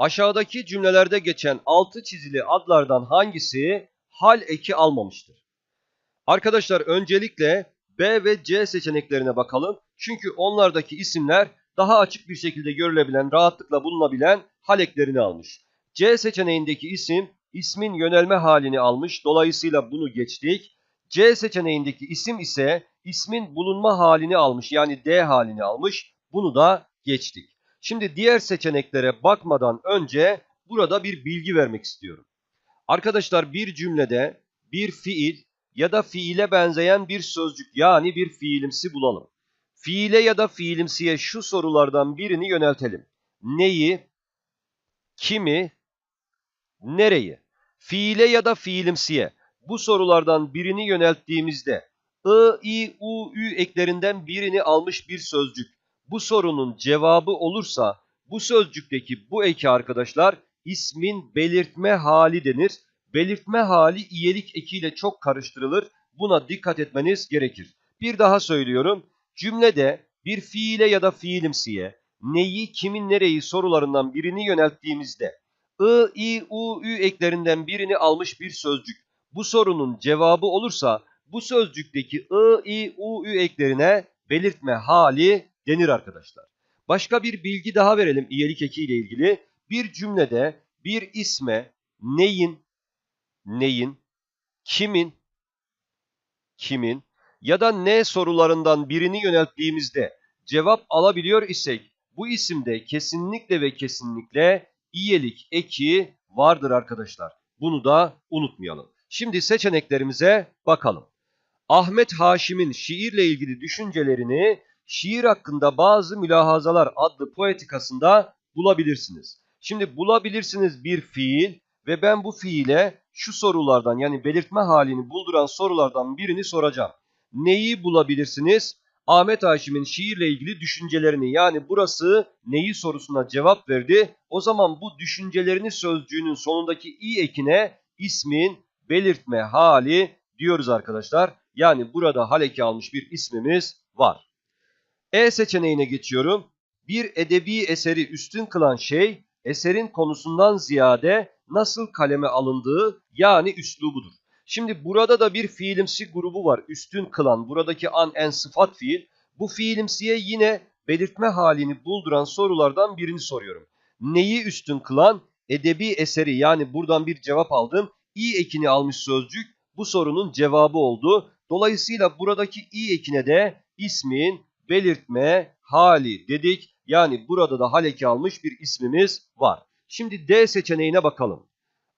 Aşağıdaki cümlelerde geçen altı çizili adlardan hangisi hal eki almamıştır? Arkadaşlar öncelikle B ve C seçeneklerine bakalım. Çünkü onlardaki isimler daha açık bir şekilde görülebilen, rahatlıkla bulunabilen hal eklerini almış. C seçeneğindeki isim, ismin yönelme halini almış. Dolayısıyla bunu geçtik. C seçeneğindeki isim ise ismin bulunma halini almış. Yani D halini almış. Bunu da geçtik. Şimdi diğer seçeneklere bakmadan önce burada bir bilgi vermek istiyorum. Arkadaşlar bir cümlede bir fiil ya da fiile benzeyen bir sözcük yani bir fiilimsi bulalım. Fiile ya da fiilimsiye şu sorulardan birini yöneltelim. Neyi, kimi, nereyi? Fiile ya da fiilimsiye bu sorulardan birini yönelttiğimizde I, I, U, Ü eklerinden birini almış bir sözcük bu sorunun cevabı olursa bu sözcükteki bu eki arkadaşlar ismin belirtme hali denir. Belirtme hali iyelik ekiyle çok karıştırılır. Buna dikkat etmeniz gerekir. Bir daha söylüyorum. Cümlede bir fiile ya da fiilimsiye neyi, kimin, nereyi sorularından birini yönelttiğimizde I, I, U, Ü eklerinden birini almış bir sözcük. Bu sorunun cevabı olursa bu sözcükteki I, I, U, Ü eklerine belirtme hali denir arkadaşlar. Başka bir bilgi daha verelim iyelik eki ile ilgili. Bir cümlede bir isme neyin, neyin, kimin, kimin ya da ne sorularından birini yönelttiğimizde cevap alabiliyor isek bu isimde kesinlikle ve kesinlikle iyelik eki vardır arkadaşlar. Bunu da unutmayalım. Şimdi seçeneklerimize bakalım. Ahmet Haşim'in şiirle ilgili düşüncelerini Şiir hakkında bazı mülahazalar adlı poetikasında bulabilirsiniz. Şimdi bulabilirsiniz bir fiil ve ben bu fiile şu sorulardan yani belirtme halini bulduran sorulardan birini soracağım. Neyi bulabilirsiniz? Ahmet Haşim'in şiirle ilgili düşüncelerini yani burası neyi sorusuna cevap verdi. O zaman bu düşüncelerini sözcüğünün sonundaki i ekine ismin belirtme hali diyoruz arkadaşlar. Yani burada hal eki almış bir ismimiz var. E seçeneğine geçiyorum. Bir edebi eseri üstün kılan şey eserin konusundan ziyade nasıl kaleme alındığı yani üslubudur. Şimdi burada da bir fiilimsi grubu var üstün kılan. Buradaki an en sıfat fiil. Bu fiilimsiye yine belirtme halini bulduran sorulardan birini soruyorum. Neyi üstün kılan? Edebi eseri yani buradan bir cevap aldım. İ ekini almış sözcük bu sorunun cevabı oldu. Dolayısıyla buradaki i ekine de ismin belirtme hali dedik. Yani burada da hal eki almış bir ismimiz var. Şimdi D seçeneğine bakalım.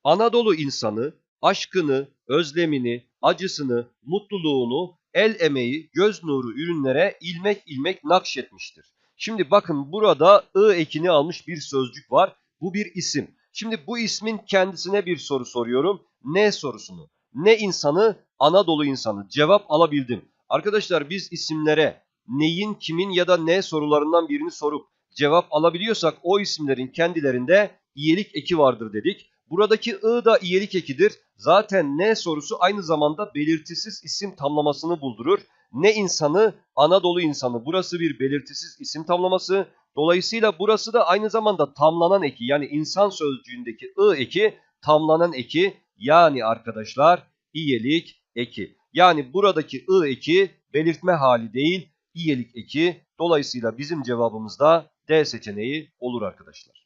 Anadolu insanı aşkını, özlemini, acısını, mutluluğunu, el emeği, göz nuru ürünlere ilmek ilmek nakşetmiştir. Şimdi bakın burada ı ekini almış bir sözcük var. Bu bir isim. Şimdi bu ismin kendisine bir soru soruyorum. Ne sorusunu? Ne insanı? Anadolu insanı. Cevap alabildim. Arkadaşlar biz isimlere neyin, kimin ya da ne sorularından birini sorup cevap alabiliyorsak o isimlerin kendilerinde iyelik eki vardır dedik. Buradaki ı da iyelik ekidir. Zaten ne sorusu aynı zamanda belirtisiz isim tamlamasını buldurur. Ne insanı? Anadolu insanı. Burası bir belirtisiz isim tamlaması. Dolayısıyla burası da aynı zamanda tamlanan eki yani insan sözcüğündeki ı eki tamlanan eki yani arkadaşlar iyelik eki. Yani buradaki ı eki belirtme hali değil iyelik eki. Dolayısıyla bizim cevabımız da D seçeneği olur arkadaşlar.